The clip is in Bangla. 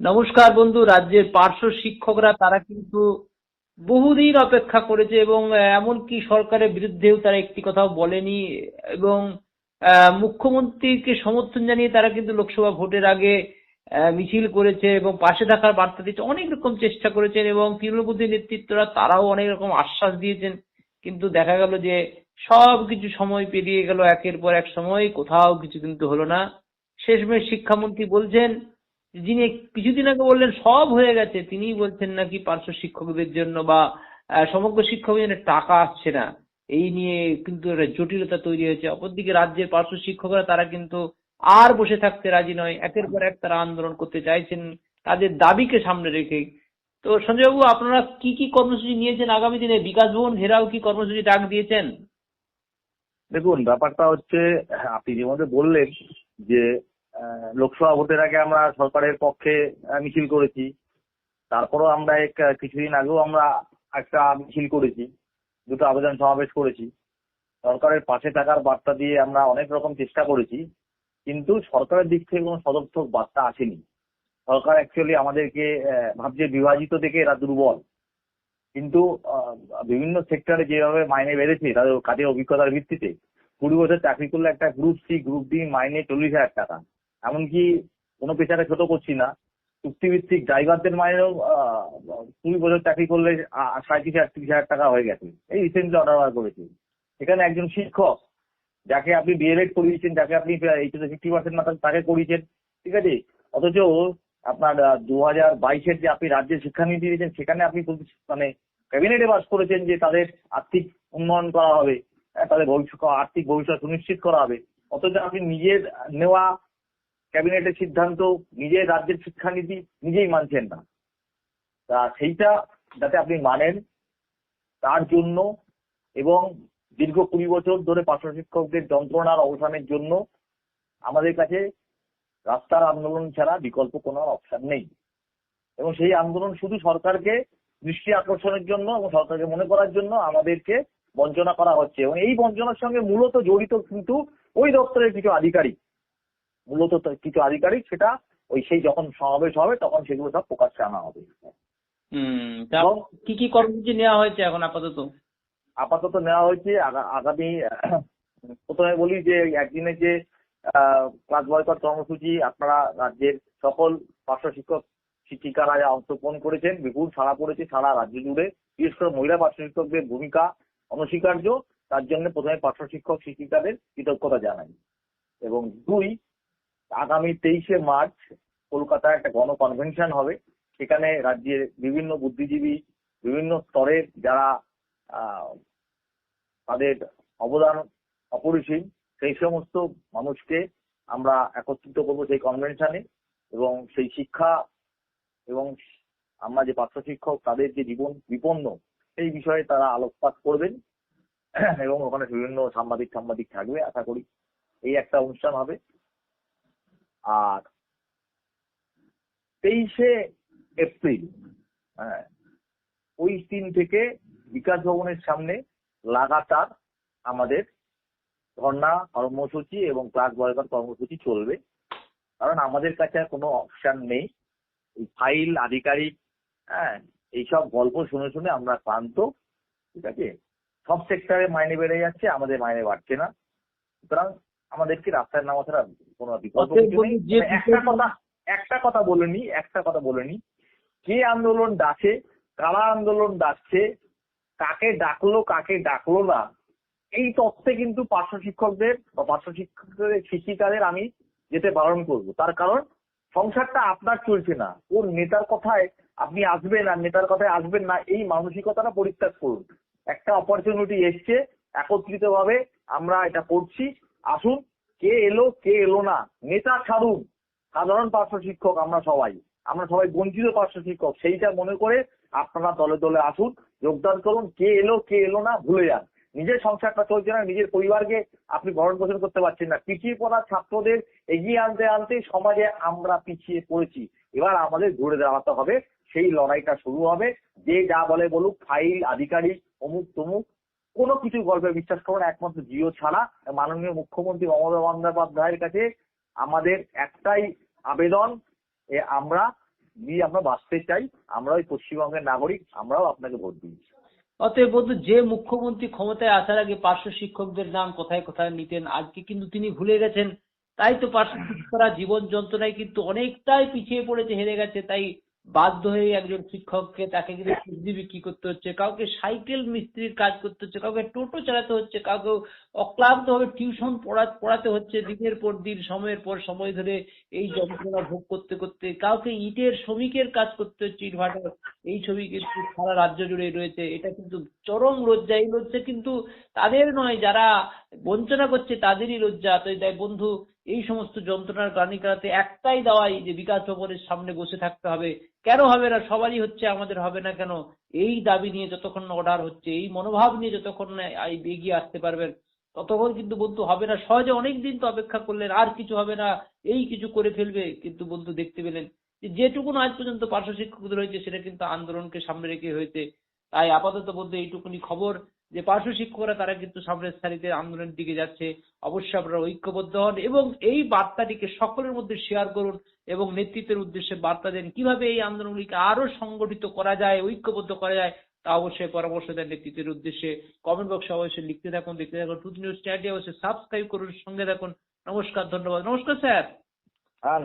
নমস্কার বন্ধু, রাজ্যের পার্শ্ব শিক্ষকরা তারা কিন্তু বহুদিন অপেক্ষা করেছে এবং এমনকি সরকারের বিরুদ্ধেও তারা একটি কথাও বলেনি এবং মুখ্যমন্ত্রীকে সমর্থন জানিয়ে তারা কিন্তু লোকসভা ভোটের আগে মিছিল করেছে এবং পাশে থাকার বার্তা দিচ্ছে, অনেক রকম চেষ্টা করেছেন এবং তৃণমূল নেতৃত্বরা তারাও অনেক রকম আশ্বাস দিয়েছেন। কিন্তু দেখা গেল যে সব কিছু সময় পেরিয়ে গেল, একের পর এক সময়, কোথাও কিছু কিন্তু হলো না। শেষমেশ শিক্ষামন্ত্রী বলছেন যিনি কিছুদিন আগে বললেন, সব হয়ে গেছে। তিনি বলছেন নাকি পার্শ্ব শিক্ষকদের জন্য বা সমগ্র শিক্ষকদের জন্য টাকা আসছে না। এই নিয়ে কিন্তু একটা জটিলতা তৈরি হয়েছে। অপরদিকে রাজ্যের পার্শ্ব শিক্ষকরা, তারা কিন্তু আর বসে থাকতে রাজি নয়। একের পর এক তারা আন্দোলন করতে চাইছেন, তাদের দাবিকে সামনে রেখে। তো সঞ্জয় বাবু আপনারা কি কি কর্মসূচি নিয়েছেন আগামী দিনে? বিকাশ ভবন, ঘেরাও কি কর্মসূচি ডাক দিয়েছেন? দেখুন, ব্যাপারটা হচ্ছে, আপনি যেমন বললেন যে লোকসভা ভোটের আগে আমরা সরকারের পক্ষে মিছিল করেছি। তারপরও আমরা এক, কিছুদিন আগেও আমরা একটা মিছিল করেছি, দুটো আবেদন সমাবেশ করেছি। সরকারের পাশে থাকার বার্তা দিয়ে আমরা অনেক রকম চেষ্টা করেছি, কিন্তু সরকারের দিক থেকে কোনো সদর্থক বার্তা আসেনি। সরকার অ্যাকচুয়ালি আমাদেরকে ভাবছে বিভাজিত দেখে এরা দুর্বল। কিন্তু বিভিন্ন সেক্টরে যেভাবে মাইনে বেড়েছে, তাদের কাজের অভিজ্ঞতার ভিত্তিতে, কুড়ি বছর চাকরি করলে একটা গ্রুপ সি গ্রুপ ডি মাইনে চল্লিশ হাজার টাকা। এমনকি কোনো পেশাকে ছোট করছি না। চুক্তিভিত্তিক ড্রাইভারদের মায়েরও কুড়ি বছর চাকরি করলে আ- সাঁত্রিশ হাজার তিরিশ টাকা হয়ে গেছে। এই রিসেন্টলি অর্ডার করেছে। এখানে একজন শিক্ষক যাকে আপনি ডিএলএড করিয়েছেন যাকে আপনি ফিফটি পার্সেন্ট মাত্র তাকে করিয়েছেন ঠিক আছে? অথচ আপনার দু হাজার বাইশের যে আপনি রাজ্যের শিক্ষানীতি দিয়েছেন সেখানে আপনি মানে ক্যাবিনেটে পাস করেছেন যে তাদের আর্থিক উন্নয়ন করা হবে হ্যাঁ, তাদের ভবিষ্যৎ আর্থিক ভবিষ্যৎ সুনিশ্চিত করা হবে। অথচ আপনি নিজের নেওয়া ক্যাবিনেটের সিদ্ধান্ত, নিজের রাজ্যের শিক্ষানীতি নিজেই মানছেন না। তা সেইটা যাতে আপনি মানেন, তার জন্য এবং দীর্ঘ কুড়ি বছর ধরে পার্শ্ব শিক্ষকদের যন্ত্রণার অবসানের জন্য আমাদের কাছে রাস্তার আন্দোলন ছাড়া বিকল্প কোনো অপশন নেই। এবং সেই আন্দোলন শুধু সরকারকে দৃষ্টি আকর্ষণের জন্য এবং সরকারকে মনে করার জন্য আমাদেরকে বঞ্চনা করা হচ্ছে। এবং এই বঞ্চনার সঙ্গে মূলত জড়িত কিন্তু ওই দপ্তরের কিছু আধিকারিক। মূলত কিছু আধিকারিক সেটা ওই সেই যখন সমাবেশ হবে তখন সেগুলো সব প্রকাশ্যে আনা হবে। কি কি কর্মসূচি নেওয়া হয়েছে এখন আপাতত? আপাতত নেওয়া হয়েছে আগামী প্রথমে বলি যে একদিনে যে ক্লাস বয়কট কর্মসূচি আপনারা রাজ্যের সকল পার্শ্ব শিক্ষক শিক্ষিকারা যা অংশগ্রহণ করেছেন বিপুল সাড়া পড়েছে সারা রাজ্য জুড়ে। বিশেষ করে মহিলা পার্শ্ব শিক্ষকদের ভূমিকা অনস্বীকার্য। তার জন্য প্রথমে পার্শ্ব শিক্ষক শিক্ষিকাদের কৃতজ্ঞতা জানাই। এবং দুই আগামী তেইশে মার্চ কলকাতায় একটা গণ কনভেনশন হবে। সেখানে রাজ্যের বিভিন্ন বুদ্ধিজীবী, বিভিন্ন স্তরের যারা তাদের অবদান অপরিসীম, সেই সমস্ত মানুষকে আমরা একত্রিত করব সেই কনভেনশনে এবং সেই শিক্ষা এবং আমরা যে পার্শ্ব শিক্ষক, তাদের যে জীবন বিপন্ন সেই বিষয়ে তারা আলোকপাত করবেন। এবং ওখানে বিভিন্ন সাংবাদিক সাংবাদিক থাকবে, আশা করি। এই একটা অনুষ্ঠান হবে। আর তেইশে এপ্রিল হ্যাঁ ওই দিন থেকে বিকাশ ভবনের সামনে লাগাতার আমাদের ধর্ণা কর্মসূচি এবং ক্লাস বয়কট কর্মসূচি চলবে। কারণ আমাদের কাছে আর কোনো অপশন নেই। এই ফাইল, আধিকারিক হ্যাঁ এইসব গল্প শুনে শুনে আমরা ক্লান্ত। ঠিক আছে? সব সেক্টরে মাইনে বেড়ে যাচ্ছে, আমাদের মাইনে বাড়ছে না। সুতরাং আমাদেরকে রাস্তায় নামা ছাড়া কোনো বিকল্প মানে একটা কথা একটা কথা বলেনি একটা কথা বলেনি কে আন্দোলন ডাকে কারা আন্দোলন ডাকছে কাকে ডাকলো কাকে ডাকলো না এই তথ্যে কিন্তু পার্শ্ব শিক্ষকদের বা পার্শ্ব শিক্ষকদের শিক্ষিকাদের আমি যেতে বারণ করব। তার কারণ সংসারটা আপনার চলছে না। ওর নেতার কথায় আপনি আসবেন আর নেতার কথায় আসবেন না এই মানসিকতাটা পরিত্যাগ করুন। একটা অপরচুনিটি এসছে একত্রিত ভাবে আমরা এটা করছি। আসুন কে এলো কে এলো না? নেতা ছাড়ুন সাধারণ পার্শ্ব শিক্ষক আমরা সবাই। আমরা সবাই বঞ্চিত পার্শ্ব শিক্ষক। সেইটা মনে করে আপনারা দলে দলে আসুন, যোগদান করুন। কে এলো কে এলো না, ভুলে যান। নিজের সংসারটা চলছে না, নিজের পরিবারকে আপনি ভরণ পোষণ করতে পারছেন না। পিছিয়ে পড়া ছাত্রদের এগিয়ে আনতে আনতে সমাজে আমরা পিছিয়ে পড়েছি। এবার আমাদের ঘুরে দাঁড়াতে হবে। সেই লড়াইটা শুরু হবে। যে যা বলে বলুক, ফাইল, আধিকারিক অমুক তমুক কোনো কিছু গল্পে বিশ্বাস করুন একমাত্র জিও ছাড়া। মাননীয় মুখ্যমন্ত্রী মমতা বন্দ্যোপাধ্যায়ের কাছে আমাদের একটাই আবেদন আমরা আমরা বাঁচতে চাই আমরা ওই পশ্চিমবঙ্গের নাগরিক, আমরাও আপনাকে ভোট দিই অতএব বন্ধু, যে মুখ্যমন্ত্রী ক্ষমতায় আসার আগে পার্শ্ব শিক্ষকদের নাম কোথায় কোথায় নিতেন আজকে কিন্তু তিনি ভুলে গেছেন, তাই তো পার্শ্ব শিক্ষকরা জীবন যন্ত্রণায় কিন্তু অনেকটাই পিছিয়ে পড়েছে হেরে গেছে, তাই বাধ্য হয়ে একজন শিক্ষককে তাকে কিন্তু সবজি বিক্রি করতে হচ্ছে কাউকে সাইকেল মিস্ত্রির কাজ করতে হচ্ছে কাউকে টোটো চালাতে হচ্ছে কাউকে অক্লান্ত ভাবে টিউশন পড়াতে হচ্ছে দিনের পর দিন সময়ের পর সময় ধরে এই যন্ত্রণা ভোগ করতে করতে কাউকে ইটের শ্রমিকের কাজ করতে হচ্ছে ইটভাটার এই ছবি কিন্তু সারা রাজ্য জুড়ে রয়েছে এটা কিন্তু চরম লজ্জা এই লজ্জা কিন্তু তাদের নয় যারা বঞ্চনা করছে তাদেরই লজ্জা তো তাই বন্ধু এই সমস্ত যন্ত্রণার গানি কাটাতে একটাই দাওয়াই যে বিকাশ ভবনের সামনে বসে থাকতে হবে। কেন হবে না? সবারই হচ্ছে, আমাদের হবে না কেন? এই দাবি নিয়ে যতক্ষণ অর্ডার হচ্ছে, এই মনোভাব নিয়ে যতক্ষণ না এগিয়ে আসতে পারবেন, ততক্ষণ কিন্তু বন্ধু হবে না। সহজে অনেক দিন তো অপেক্ষা করলেন, আর কিছু হবে না, এই কিছু করে ফেলবে কিন্তু বন্ধু দেখতে পেলেন। যেটুকুন আজ পর্যন্ত পার্শ্ব শিক্ষকদের হয়েছে, সেটা কিন্তু আন্দোলনকে সামনে রেখে হয়েছে। তাই আপাতত বলতে এইটুকুনি খবর। যে পার্শ্ব শিক্ষকরা তারা কিন্তু সামনের সারিতে আন্দোলনের দিকে যাচ্ছে। অবশ্যই আপনারা ঐক্যবদ্ধ হন এবং এই বার্তাটিকে সকলের মধ্যে শেয়ার করুন এবং নেতৃত্বের উদ্দেশ্যে বার্তা দেন কীভাবে এই আন্দোলনগুলিকে আরও সংগঠিত করা যায়, ঐক্যবদ্ধ করা যায়, তা অবশ্যই পরামর্শ দেন নেতৃত্বের উদ্দেশ্যে। কমেন্ট বক্সে অবশ্যই লিখতে থাকুন, দেখতে থাকুন টুথ নিউজ চ্যানেলটি অবশ্যই সাবস্ক্রাইব করুন, সঙ্গে থাকুন। নমস্কার, ধন্যবাদ। নমস্কার, স্যার। হ্যাঁ